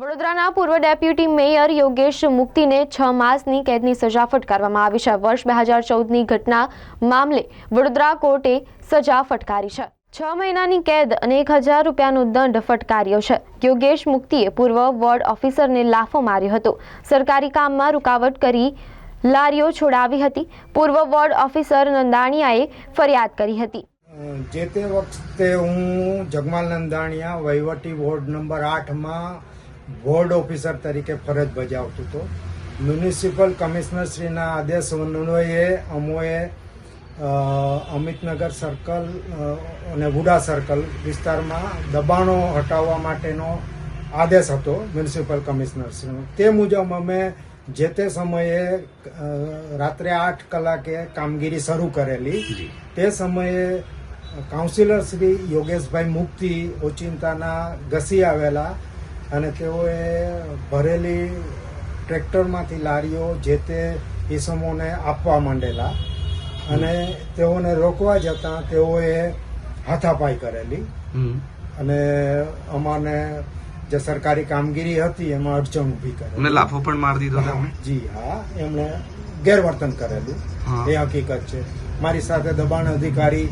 વડોદરાના પૂર્વ deputy mayor Yogesh મુક્તિને છ માસની કેદની સજા ફટકારવામાં આવી છે. વર્ષ બે હજાર ચૌદની ઘટના મામલે વડોદરા કોર્ટે સજા ફટકારી છે. છ મહિનાની કેદ અને એક હજાર રૂપિયાનો દંડ ફટકાર્યો છે. યોગેશ મુક્તિએ પૂર્વ વોર્ડ ઓફિસરને લાફો માર્યો હતો. સરકારી કામમાં રૂકાવટ કરી લારીઓ છોડાવી હતી. પૂર્વ વોર્ડ ઓફિસર નંદાણીયાએ ફરિયાદ કરી હતી. જે તે વખતે હું જગમાલ નંદાણીયા વહીવટી વોર્ડ નંબર આઠમાં વોર્ડ ઓફિસર તરીકે ફરજ બજાવતો હતો. મ્યુનિસિપલ કમિશનરશ્રીના આદેશ અન્વયે અમોએ અમિતનગર સર્કલ અને વુડા સર્કલ વિસ્તારમાં દબાણો હટાવવા માટેનો આદેશ હતો મ્યુનિસિપલ કમિશનરશ્રીનો તે મુજબ અમે જે તે સમયે રાત્રે આઠ કલાકે કામગીરી શરૂ કરેલી. તે સમયે કાઉન્સિલર શ્રી યોગેશભાઈ મુક્તિ ઓચિંતાના ઘસી આવેલા અને તેઓએ ભરેલી ટ્રેક્ટરમાંથી લારીઓ જે તે ઈસમોને આપવા માંડેલા અને તેઓને રોકવા જતાં તેઓએ હાથાપાઈ કરેલી. અને અમાને જે સરકારી કામગીરી હતી એમાં અડચણ ઊભી કરેલી. લાફો પણ મારી દીધો તમે જી હા. એમણે ગેરવર્તન કરેલું. એ હકીકત છે. મારી સાથે દબાણ અધિકારી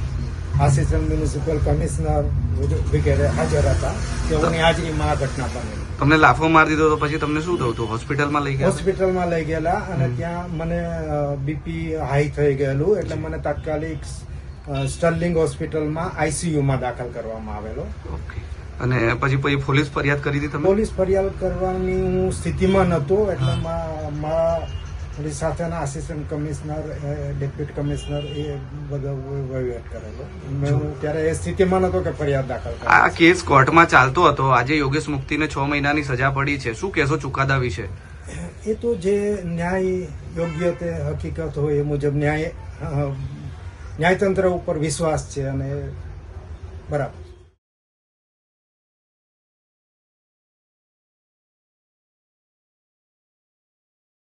આસિસ્ટન્ટ મ્યુનિસિપલ કમિશનર વગેરે હાજર હતા તેઓની હાજરીમાં આ ઘટના બનેલી. તમને લાફો મારી દીધો તો પછી તમને શું થયું હતું? હોસ્પિટલમાં લઈ ગયા? હોસ્પિટલમાં લઈ ગયેલા અને ત્યાં મને બીપી હાઈ થઈ ગયેલું એટલે મને તાત્કાલિક સ્ટર્લિંગ હોસ્પિટલમાં આઈસીયુમાં દાખલ કરવામાં આવેલો. અને પછી પછી પોલીસ ફરિયાદ કરી હતી તમે પોલીસ ફરિયાદ કરવાની હું સ્થિતિમાં નહોતો એટલે મારા મારી સાથેના આસિસ્ટન્ટ કમિશનર ડેપ્યુટી કમિશનર એ બધો વહીવટ કરેલો. હું ત્યારે એ સ્થિતિમાં નહોતો કે ફરિયાદ દાખલ આ કેસ કોર્ટમાં ચાલતો હતો. આજે યોગેશ મુક્તિને છ મહિનાની સજા પડી છે. શું કહેશો ચુકાદા વિશે? એ તો જે ન્યાય યોગ્ય તે હકીકત હોય એ મુજબ ન્યાય ન્યાયતંત્ર ઉપર વિશ્વાસ છે અને બરાબર.